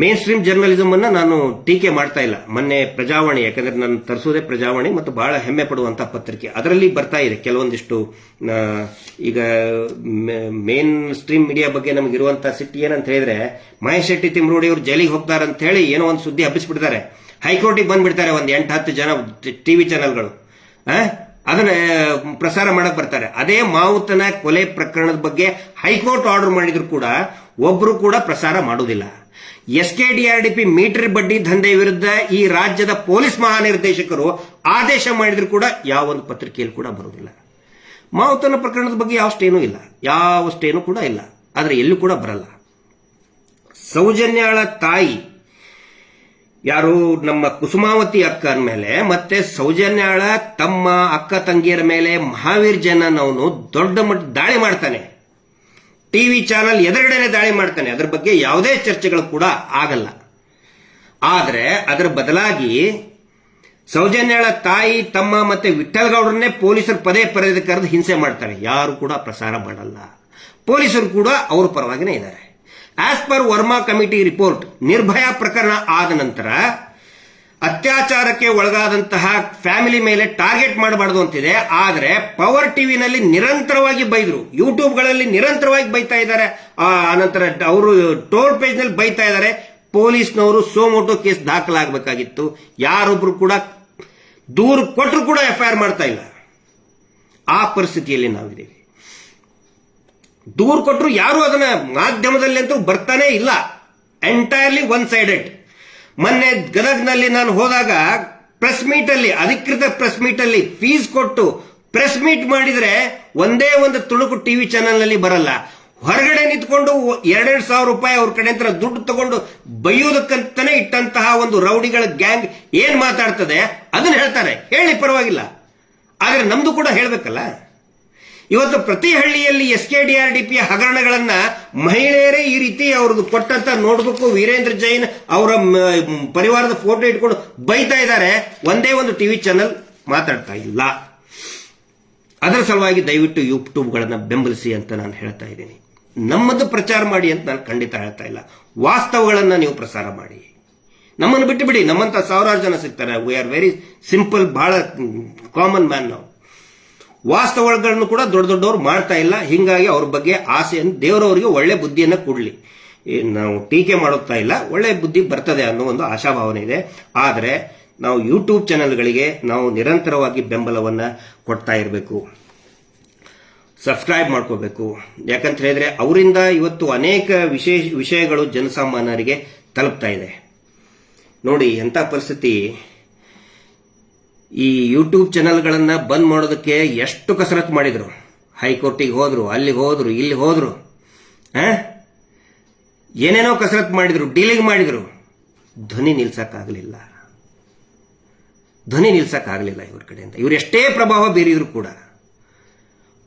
Main stream journalism ಅನ್ನ ನಾನು ಟೀಕೆ ಮಾಡ್ತಾ ಇಲ್ಲ. ಮೊನ್ನೆ ಪ್ರಜಾವಾಣಿ, ಯಾಕಂದ್ರೆ ನಾನು ತರಿಸೋದೇ ಪ್ರಜಾವಾಣಿ ಮತ್ತು ಬಹಳ ಹೆಮ್ಮೆ ಪಡುವಂತಹ ಪತ್ರಿಕೆ. ಅದರಲ್ಲಿ ಬರ್ತಾ ಇದೆ ಕೆಲವೊಂದಿಷ್ಟು ಈಗ ಮೇನ್ ಸ್ಟ್ರೀಮ್ ಮೀಡಿಯಾ ಬಗ್ಗೆ ನಮಗಿರುವಂತಹ ಸಿಟ್ಟು ಏನಂತ ಹೇಳಿದ್ರೆ, ಮಹೇಶ್ ಶೆಟ್ಟಿ ತಿಮ್ರೋಡಿ ಅವರು ಜೈಲಿಗೆ ಹೋಗ್ತಾರೆ ಅಂತ ಹೇಳಿ ಏನೋ ಒಂದು ಸುದ್ದಿ ಹಬ್ಬಿಸ್ಬಿಡ್ತಾರೆ. ಹೈಕೋರ್ಟಿಗೆ ಬಂದ್ಬಿಡ್ತಾರೆ ಒಂದು ಎಂಟು ಹತ್ತು ಜನ ಟಿವಿ ಚಾನೆಲ್ಗಳು? ಅದನ್ನ ಪ್ರಸಾರ ಮಾಡಕ್ ಬರ್ತಾರೆ. ಅದೇ ಮಾವುತನ ಕೊಲೆ ಪ್ರಕರಣದ ಬಗ್ಗೆ ಹೈಕೋರ್ಟ್ ಆರ್ಡರ್ ಮಾಡಿದ್ರು ಕೂಡ ಒಬ್ರು ಕೂಡ ಪ್ರಸಾರ ಮಾಡುವುದಿಲ್ಲ. ಎಸ್ ಕೆ ಡಿ ಮೀಟರ್ ಬಡ್ಡಿ ದಂಧೆ ವಿರುದ್ಧ ಈ ರಾಜ್ಯದ ಪೊಲೀಸ್ ಮಹಾನಿರ್ದೇಶಕರು ಆದೇಶ ಮಾಡಿದ್ರು ಕೂಡ ಯಾವ ಒಂದು ಪತ್ರಿಕೆಯಲ್ಲಿ ಕೂಡ ಬರುವುದಿಲ್ಲ. ಮಾವುತನ ಪ್ರಕರಣದ ಬಗ್ಗೆ ಯಾವಷ್ಟೇನೂ ಇಲ್ಲ. ಯಾವಷ್ಟೇನೂ ಕೂಡ ಇಲ್ಲ. ಆದ್ರೆ ಎಲ್ಲೂ ಕೂಡ ಬರಲ್ಲ. ಸೌಜನ್ಯಾಳ ತಾಯಿ ಯಾರು ನಮ್ಮ ಕುಸುಮಾವತಿ ಅಕ್ಕ ಮೇಲೆ ಮತ್ತೆ ಸೌಜನ್ಯಾಳ ತಮ್ಮ ಅಕ್ಕ ತಂಗಿಯರ ಮೇಲೆ ಮಹಾವೀರ್ ಜನನ್ ದೊಡ್ಡ ಮಟ್ಟ ದಾಳಿ ಮಾಡ್ತಾನೆ. ಟಿವಿ ಚಾನಲ್ ಎದುರುಗಡೆನೆ ದಾಳಿ ಮಾಡ್ತಾನೆ. ಅದರ ಬಗ್ಗೆ ಯಾವುದೇ ಚರ್ಚೆಗಳು ಕೂಡ ಆಗಲ್ಲ. ಆದರೆ ಅದರ ಬದಲಾಗಿ ಸೌಜನ್ಯಾಳ ತಾಯಿ, ತಮ್ಮ ಮತ್ತೆ ವಿಠಲ್ಗೌಡರನ್ನೇ ಪೊಲೀಸರು ಪದೇ ಪದೇ ಕರೆದು ಹಿಂಸೆ ಮಾಡ್ತಾರೆ. ಯಾರು ಕೂಡ ಪ್ರಸಾರ ಮಾಡಲ್ಲ. ಪೊಲೀಸರು ಕೂಡ ಅವ್ರ ಪರವಾಗಿನೇ ಇದ್ದಾರೆ. As per Verma committee report Nirbhaya ಪ್ರಕರಣ ಆದ ನಂತರ ಅತ್ಯಾಚಾರಕ್ಕೆ ಒಳಗಾದಂತಹ ಫ್ಯಾಮಿಲಿ ಮೇಲೆ ಟಾರ್ಗೆಟ್ ಮಾಡಬಾರದು ಅಂತಿದೆ. ಆದರೆ ಪವರ್ ಟಿವಿನಲ್ಲಿ ನಿರಂತರವಾಗಿ ಬೈದ್ರು. ಯೂಟ್ಯೂಬ್ಗಳಲ್ಲಿ ನಿರಂತರವಾಗಿ ಬೈತಾ ಇದ್ದಾರೆ. ಆನಂತರ ಅವರು ಟೋಲ್ ಪೇಜ್ನಲ್ಲಿ ಬೈತಾ ಇದ್ದಾರೆ. ಪೊಲೀಸ್ನವರು ಸೋಮೋಟೋ ಕೇಸ್ ದಾಖಲಾಗಬೇಕಾಗಿತ್ತು. ಯಾರೊಬ್ರು ಕೂಡ ದೂರು ಕೊಟ್ಟರು ಕೂಡ ಎಫ್ಐಆರ್ ಮಾಡ್ತಾ ಇಲ್ಲ. ಆ ಪರಿಸ್ಥಿತಿಯಲ್ಲಿ ನಾವಿದ್ದೀವಿ. ದೂರು ಕೊಟ್ಟರು ಯಾರು ಅದನ್ನ ಮಾಧ್ಯಮದಲ್ಲಿ ಅಂತೂ ಬರ್ತಾನೆ ಇಲ್ಲ. ಎಂಟೈರ್ಲಿ ಒನ್ ಸೈಡೆಡ್ ಮೊನ್ನೆ ಗದಗ್ನಲ್ಲಿ ನಾನು ಹೋದಾಗ ಪ್ರೆಸ್ ಮೀಟ್ ಅಲ್ಲಿ, ಅಧಿಕೃತ ಪ್ರೆಸ್ ಮೀಟ್ ಅಲ್ಲಿ ಫೀಸ್ ಕೊಟ್ಟು ಪ್ರೆಸ್ ಮೀಟ್ ಮಾಡಿದ್ರೆ ಒಂದೇ ಒಂದು ತುಣುಕು ಟಿವಿ ಚಾನೆಲ್ನಲ್ಲಿ ಬರಲ್ಲ. ಹೊರಗಡೆ ನಿಂತ್ಕೊಂಡು ಎರಡೆರಡು ಸಾವಿರ ರೂಪಾಯಿ ಅವ್ರ ಕಡೆ ಹತ್ರ ದುಡ್ಡು ತಗೊಂಡು ಬೈಯೋದಕ್ಕಂತಾನೆ ಇಟ್ಟಂತಹ ಒಂದು ರೌಡಿಗಳ ಗ್ಯಾಂಗ್ ಏನ್ ಮಾತಾಡ್ತದೆ? ಅದನ್ನ ಹೇಳ್ತಾರೆ. ಹೇಳಿ ಪರವಾಗಿಲ್ಲ. ಆದ್ರೆ ನಮ್ದು ಕೂಡ ಹೇಳ್ಬೇಕಲ್ಲ. ಇವತ್ತು ಪ್ರತಿ ಹಳ್ಳಿಯಲ್ಲಿ S K D R D P ಹಗರಣಗಳನ್ನ ಮಹಿಳೆಯರೇ ಈ ರೀತಿ ಅವ್ರದ್ದು ಕೊಟ್ಟಂತ ನೋಡ್ಬೇಕು ವೀರೇಂದ್ರ ಜೈನ್ ಅವರ ಪರಿವಾರದ ಫೋಟೋ ಇಟ್ಕೊಂಡು ಬೈತಾ ಇದ್ದಾರೆ. ಒಂದೇ ಒಂದು ಟಿವಿ ಚಾನೆಲ್ ಮಾತಾಡ್ತಾ ಇಲ್ಲ. ಅದರ ಸಲುವಾಗಿ ದಯವಿಟ್ಟು ಯೂಟ್ಯೂಬ್ಗಳನ್ನು ಬೆಂಬಲಿಸಿ ಅಂತ ನಾನು ಹೇಳ್ತಾ ಇದ್ದೀನಿ. ನಮ್ಮದು ಪ್ರಚಾರ ಮಾಡಿ ಅಂತ ನಾನು ಖಂಡಿತ ಹೇಳ್ತಾ ಇಲ್ಲ. ವಾಸ್ತವಗಳನ್ನು ನೀವು ಪ್ರಸಾರ ಮಾಡಿ. ನಮ್ಮನ್ನು ಬಿಟ್ಟು ಬಿಡಿ. ನಮ್ಮಂತ ಸಾವಿರಾರು ಜನ ಸಿಗ್ತಾರೆ. ವಿ ಆರ್ ವೆರಿ ಸಿಂಪಲ್ ಬಹಳ ಕಾಮನ್ ಮ್ಯಾನ್ ನಾವು. ವಾಸ್ತವಗಳನ್ನು ಕೂಡ ದೊಡ್ಡ ದೊಡ್ಡವರು ಮಾಡ್ತಾ ಇಲ್ಲ. ಹಿಂಗಾಗಿ ಅವ್ರ ಬಗ್ಗೆ ಆಸೆಯನ್ನು ದೇವರವರಿಗೆ ಒಳ್ಳೆ ಬುದ್ಧಿಯನ್ನು ಕೊಡಲಿ. ನಾವು ಟೀಕೆ ಮಾಡುತ್ತಾ ಇಲ್ಲ. ಒಳ್ಳೆ ಬುದ್ಧಿ ಬರ್ತದೆ ಅನ್ನೋ ಒಂದು ಆಶಾಭಾವನೆ ಇದೆ. ಆದರೆ ನಾವು ಯೂಟ್ಯೂಬ್ ಚಾನೆಲ್ಗಳಿಗೆ ನಾವು ನಿರಂತರವಾಗಿ ಬೆಂಬಲವನ್ನ ಕೊಡ್ತಾ ಇರಬೇಕು. ಸಬ್ಸ್ಕ್ರೈಬ್ ಮಾಡ್ಕೋಬೇಕು. ಯಾಕಂತ ಹೇಳಿದ್ರೆ ಅವರಿಂದ ಇವತ್ತು ಅನೇಕ ವಿಶೇಷ ವಿಷಯಗಳು ಜನಸಾಮಾನ್ಯರಿಗೆ ತಲುಪ್ತಾ ಇದೆ. ನೋಡಿ ಎಂಥ ಪರಿಸ್ಥಿತಿ. ಈ ಯೂಟ್ಯೂಬ್ ಚಾನೆಲ್ಗಳನ್ನ ಬಂದ್ ಮಾಡೋದಕ್ಕೆ ಎಷ್ಟು ಕಸರತ್ತು ಮಾಡಿದ್ರು? ಹೈಕೋರ್ಟಿಗೆ ಹೋದ್ರು, ಅಲ್ಲಿಗೆ ಹೋದ್ರು, ಇಲ್ಲಿ ಹೋದ್ರು ಆ? ಏನೇನೋ ಕಸರತ್ತು ಮಾಡಿದ್ರು, ಡೀಲಿಂಗ್ ಮಾಡಿದ್ರು. ಧ್ವನಿ ನಿಲ್ಸಕ್ಕಾಗಲಿಲ್ಲ. ಧ್ವನಿ ನಿಲ್ಸಕ್ಕಾಗಲಿಲ್ಲ ಇವ್ರ ಕಡೆಯಿಂದ ಇವ್ರು ಎಷ್ಟೇ ಪ್ರಭಾವ ಬೀರಿದ್ರು ಕೂಡ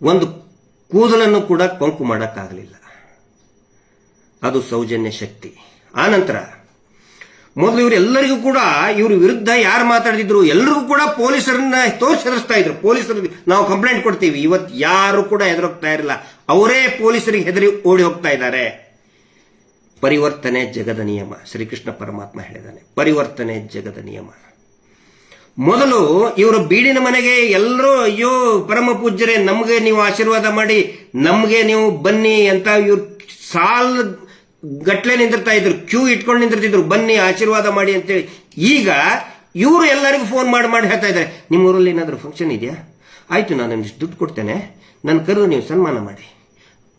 ಒಂದು ಕೂದಲನ್ನು ಕೂಡ ಕೊಂಕು ಮಾಡಕ್ಕಾಗಲಿಲ್ಲ. ಅದು ಸೌಜನ್ಯ ಶಕ್ತಿ. ಆನಂತರ ಮೊದಲು ಇವರೆಲ್ಲರಿಗೂ ಕೂಡ ಇವ್ರ ವಿರುದ್ಧ ಯಾರು ಮಾತಾಡ್ತಿದ್ರು ಎಲ್ಲರಿಗೂ ಕೂಡ ಪೊಲೀಸರನ್ನ ತೋರಿಸರಿಸ್ತಾ ಇದ್ರು. ಪೊಲೀಸರಿಗೆ ನಾವು ಕಂಪ್ಲೇಂಟ್ ಕೊಡ್ತೀವಿ. ಇವತ್ತು ಯಾರು ಕೂಡ ಹೆದರೋಗ್ತಾ ಇರಲಿಲ್ಲ. ಅವರೇ ಪೊಲೀಸರಿಗೆ ಹೆದರಿ ಓಡಿ ಹೋಗ್ತಾ ಇದ್ದಾರೆ. ಪರಿವರ್ತನೆ ಜಗದ ನಿಯಮ. ಶ್ರೀಕೃಷ್ಣ ಪರಮಾತ್ಮ ಹೇಳಿದಾನೆ ಪರಿವರ್ತನೆ ಜಗದ ನಿಯಮ. ಮೊದಲು ಇವರು ಬೀಡಿನ ಮನೆಗೆ ಎಲ್ಲರೂ ಅಯ್ಯೋ, ಪರಮ ಪೂಜ್ಯರೇ, ನಮಗೆ ನೀವು ಆಶೀರ್ವಾದ ಮಾಡಿ, ನಮಗೆ ನೀವು ಬನ್ನಿ ಅಂತ ಇವ್ರು ಸಾಲ ಗಟ್ಲೆ ನಿಂದಿರ್ತಾ ಇದ್ರು, ಕ್ಯೂ ಇಟ್ಕೊಂಡು ನಿಂದಿರ್ತಿದ್ರು, ಬನ್ನಿ ಆಶೀರ್ವಾದ ಮಾಡಿ ಅಂತೇಳಿ. ಈಗ ಇವರು ಎಲ್ಲರಿಗೂ ಫೋನ್ ಮಾಡಿ ಮಾಡಿ ಹೇಳ್ತಾ ಇದ್ದಾರೆ. ನಿಮ್ಮ ಊರಲ್ಲಿ ಏನಾದರೂ ಫಂಕ್ಷನ್ ಇದೆಯಾ? ಆಯಿತು, ನಾನು ಒಂದಿಷ್ಟು ದುಡ್ಡು ಕೊಡ್ತೇನೆ. ನನ್ನ ಕರೆದು ನೀವು ಸನ್ಮಾನ ಮಾಡಿ.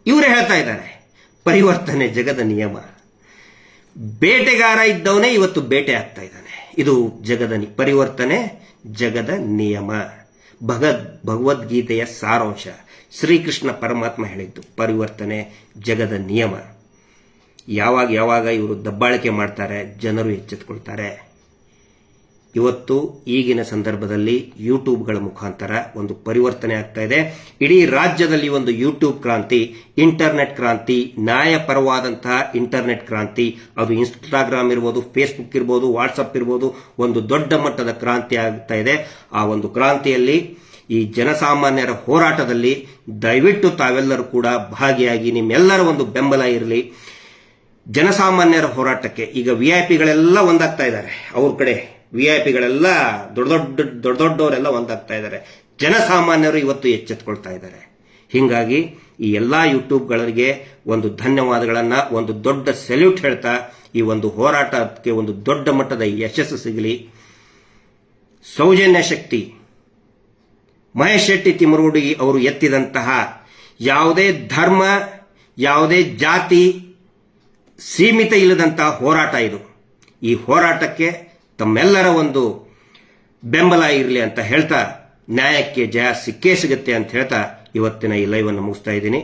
ಇವರೇ ಹೇಳ್ತಾ ಇದ್ದಾರೆ, ಪರಿವರ್ತನೆ ಜಗದ ನಿಯಮ. ಬೇಟೆಗಾರ ಇದ್ದವನೇ ಇವತ್ತು ಬೇಟೆ ಆಗ್ತಾ ಇದ್ದಾನೆ. ಇದು ಜಗದ ಪರಿವರ್ತನೆ ಜಗದ ನಿಯಮ. ಭಗದ್, ಭಗವದ್ಗೀತೆಯ ಸಾರಾಂಶ. ಶ್ರೀಕೃಷ್ಣ ಪರಮಾತ್ಮ ಹೇಳಿದ್ದು ಪರಿವರ್ತನೆ ಜಗದ ನಿಯಮ. ಯಾವಾಗ ಯಾವಾಗ ಇವರು ದಬ್ಬಾಳಿಕೆ ಮಾಡ್ತಾರೆ, ಜನರು ಎಚ್ಚೆತ್ಕೊಳ್ತಾರೆ. ಇವತ್ತು ಈಗಿನ ಸಂದರ್ಭದಲ್ಲಿ ಯೂಟ್ಯೂಬ್ಗಳ ಮುಖಾಂತರ ಒಂದು ಪರಿವರ್ತನೆ ಆಗ್ತಾ ಇದೆ. ಇಡೀ ರಾಜ್ಯದಲ್ಲಿ ಒಂದು ಯೂಟ್ಯೂಬ್ ಕ್ರಾಂತಿ, ಇಂಟರ್ನೆಟ್ ಕ್ರಾಂತಿ, ನ್ಯಾಯಪರವಾದಂತಹ ಇಂಟರ್ನೆಟ್ ಕ್ರಾಂತಿ. ಅದು ಇನ್ಸ್ಟಾಗ್ರಾಮ್ ಇರ್ಬೋದು, ಫೇಸ್ಬುಕ್ ಇರ್ಬೋದು, ವಾಟ್ಸಪ್ ಇರ್ಬೋದು, ಒಂದು ದೊಡ್ಡ ಮಟ್ಟದ ಕ್ರಾಂತಿ ಆಗ್ತಾ ಇದೆ. ಆ ಒಂದು ಕ್ರಾಂತಿಯಲ್ಲಿ ಈ ಜನಸಾಮಾನ್ಯರ ಹೋರಾಟದಲ್ಲಿ ದಯವಿಟ್ಟು ತಾವೆಲ್ಲರೂ ಕೂಡ ಭಾಗಿಯಾಗಿ ನಿಮ್ಮೆಲ್ಲರ ಒಂದು ಬೆಂಬಲ ಇರಲಿ. ಜನಸಾಮಾನ್ಯರ ಹೋರಾಟಕ್ಕೆ ಈಗ ವಿ ಐ ಪಿಗಳೆಲ್ಲ ಒಂದಾಗ್ತಾ ಇದ್ದಾರೆ. ಅವ್ರ ಕಡೆ ವಿ ಐ ಪಿಗಳೆಲ್ಲ ದೊಡ್ಡ ದೊಡ್ಡ ದೊಡ್ಡ ದೊಡ್ಡವರೆಲ್ಲ ಒಂದಾಗ್ತಾ ಇದ್ದಾರೆ. ಜನಸಾಮಾನ್ಯರು ಇವತ್ತು ಎಚ್ಚೆತ್ಕೊಳ್ತಾ ಇದ್ದಾರೆ. ಹೀಗಾಗಿ ಈ ಎಲ್ಲ ಯೂಟ್ಯೂಬ್ಗಳಿಗೆ ಒಂದು ಧನ್ಯವಾದಗಳನ್ನು, ಒಂದು ದೊಡ್ಡ ಸೆಲ್ಯೂಟ್ ಹೇಳ್ತಾ ಈ ಒಂದು ಹೋರಾಟಕ್ಕೆ ಒಂದು ದೊಡ್ಡ ಮಟ್ಟದ ಯಶಸ್ಸು ಸಿಗಲಿ. ಸೌಜನ್ಯ ಶಕ್ತಿ, ಮಹೇಶ್ ಶೆಟ್ಟಿ ತಿಮರೋಡಿ ಅವರು ಎತ್ತಿದಂತಹ ಯಾವುದೇ ಧರ್ಮ, ಯಾವುದೇ ಜಾತಿ ಸೀಮಿತ ಇಲ್ಲದಂತಹ ಹೋರಾಟ ಇದು. ಈ ಹೋರಾಟಕ್ಕೆ ತಮ್ಮೆಲ್ಲರ ಒಂದು ಬೆಂಬಲ ಇರಲಿ ಅಂತ ಹೇಳ್ತಾ ನ್ಯಾಯಕ್ಕೆ ಜಯ ಸಿಕ್ಕೇ ಸಿಗುತ್ತೆ ಅಂತ ಹೇಳ್ತಾ ಇವತ್ತಿನ ಈ ಲೈವ್ ಅನ್ನು ಮುಗಿಸ್ತಾ ಇದ್ದೀನಿ.